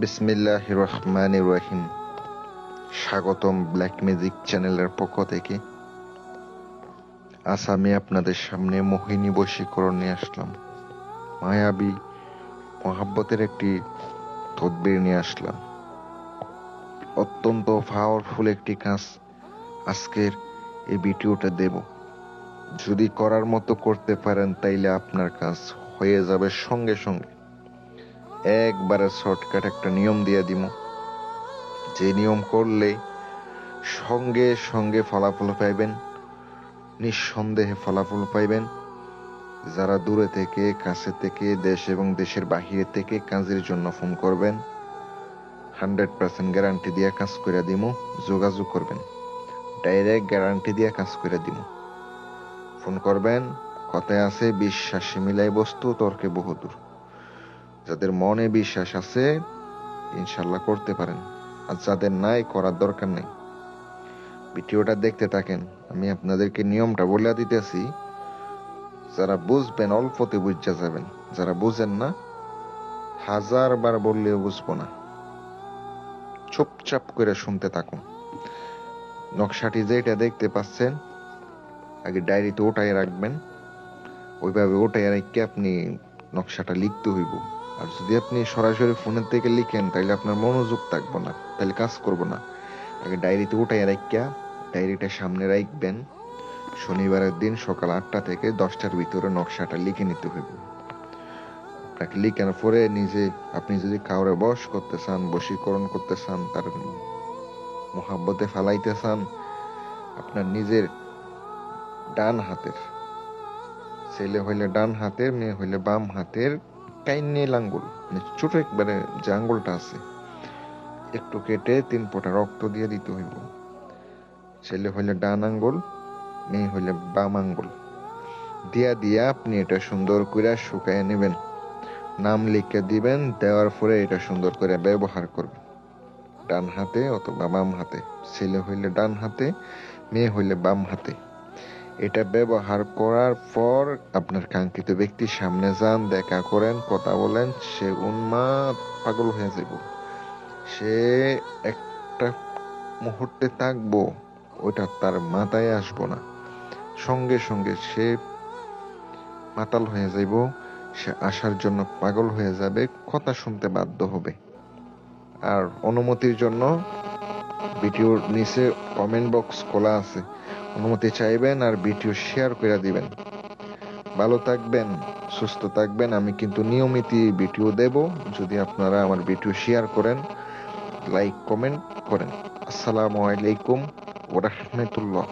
বিসমিল্লাহ রহমান রহিম। স্বাগতম black magic চ্যানেলের পক্ষ থেকে। আজ আমি আপনাদের সামনে মোহিনী বশীকরণ নিয়ে আসলাম। মায়াবী মহাব্বতের একটি তদবির নিয়ে আসলাম। অত্যন্ত পাওয়ারফুল একটি কাজ আজকের এই ভিডিওটা দেব। যদি করার মতো করতে পারেন, তাইলে আপনার কাজ হয়ে যাবে সঙ্গে সঙ্গে। একবারে শর্টকাট একটা নিয়ম দিয়ে দিব যে নিয়ম করলে সঙ্গে সঙ্গে ফলাফল পাইবেন, নিঃসন্দেহে ফলাফল পাইবেন। যারা দূরে থেকে, কাছে থেকে, দেশ এবং দেশের বাহিরে থেকে কাজের জন্য ফোন করবেন, হান্ড্রেড পার্সেন্ট গ্যারান্টি দিয়ে কাজ করে দিব যোগাযোগ করবেন। ডাইরেক্ট গ্যারান্টি দিয়ে কাজ করে দিব ফোন করবেন, কথায় আছে, বিশ্বাসে মিলাই বস্তু, তর্কে বহুদূর। যাদের মনে বিশ্বাস আছে ইনশাল্লাহ করতে পারেন। আর যাদের নাই, করার দরকার নেই। ভিডিওটা দেখতে থাকেন। আমি আপনাদেরকে নিয়মটা বলে দিতেছি, যারা বুঝবেন, অল্পতে বুঝা যাবেন। যারা বুঝেন না হাজার বার বললেও বুঝব না। চুপচাপ করে শুনতে থাকুন। নকশাটি যেটা দেখতে পাচ্ছেন, আগে ডায়েরিতে ওটাই রাখবেন। ওইভাবে ওটাই রেখে আপনি নকশাটা লিখতে হইব। আর যদি আপনি সরাসরি ফোনের থেকে লিখেন, তাহলে আপনার মনোযোগ থাকব না, তাহলে কাজ করব না। আগে ডায়েরিতে উঠাই রাখিয়া ডায়েরিটা সামনে রাখবেন। শনিবারের দিন সকাল আটটা থেকে দশটার ভিতরে নকশাটা লিখে নিতে হইব। আপনাকে লিখানোর পরে নিজে, আপনি যদি কাউরে বস করতে চান, বশীকরণ করতে চান, তার মোহাব্বতে ফেলাইতে চান, আপনার নিজের ডান হাতের, ছেলে হইলে ডান হাতের, মেয়ে হইলে বাম হাতের কাইনে লাঙ্গুল মানে ছোট একবারে যে আঙ্গুলটা আছে, একটু কেটে তিন ফোঁটা রক্ত দিয়ে দিতে হইব। ছেলে হইলে ডান আঙ্গুল, মেয়ে হইলে বাম আঙ্গুল। দিয়া দিয়া আপনি এটা সুন্দর করে শুকায় নেবেন। নাম লিখে দিবেন, দেওয়ার পরে এটা সুন্দর করে ব্যবহার করবেন। ডান হাতে অথবা বাম হাতে। ছেলে হইলে ডান হাতে, মেয়ে হইলে বাম হাতে। এটা ব্যবহার করার পর আপনার কাঙ্ক্ষিত ব্যক্তির সামনে যান, দেখা করেন, কথা বলেন, সে উন্মাদ, পাগল হয়ে যাব সে একটা মুহূর্তে থাকব, ওইটা তার মাথায় আসব না। সঙ্গে সঙ্গে সে মাতাল হয়ে যাইব, সে আসার জন্য পাগল হয়ে যাবে, কথা শুনতে বাধ্য হবে। আর অনুমতির জন্য ভিডিওর নিচে কমেন্ট বক্স খোলা আছে। অনুমতি চাইবেন আর ভিডিও শেয়ার করে দিবেন। ভালো থাকবেন, সুস্থ থাকবেন। আমি কিন্তু নিয়মিত ভিডিও দেব। যদি আপনারা আমার ভিডিও শেয়ার করেন লাইক কমেন্ট করেন। আসসালামু আলাইকুম ওরহমতুল্লাহ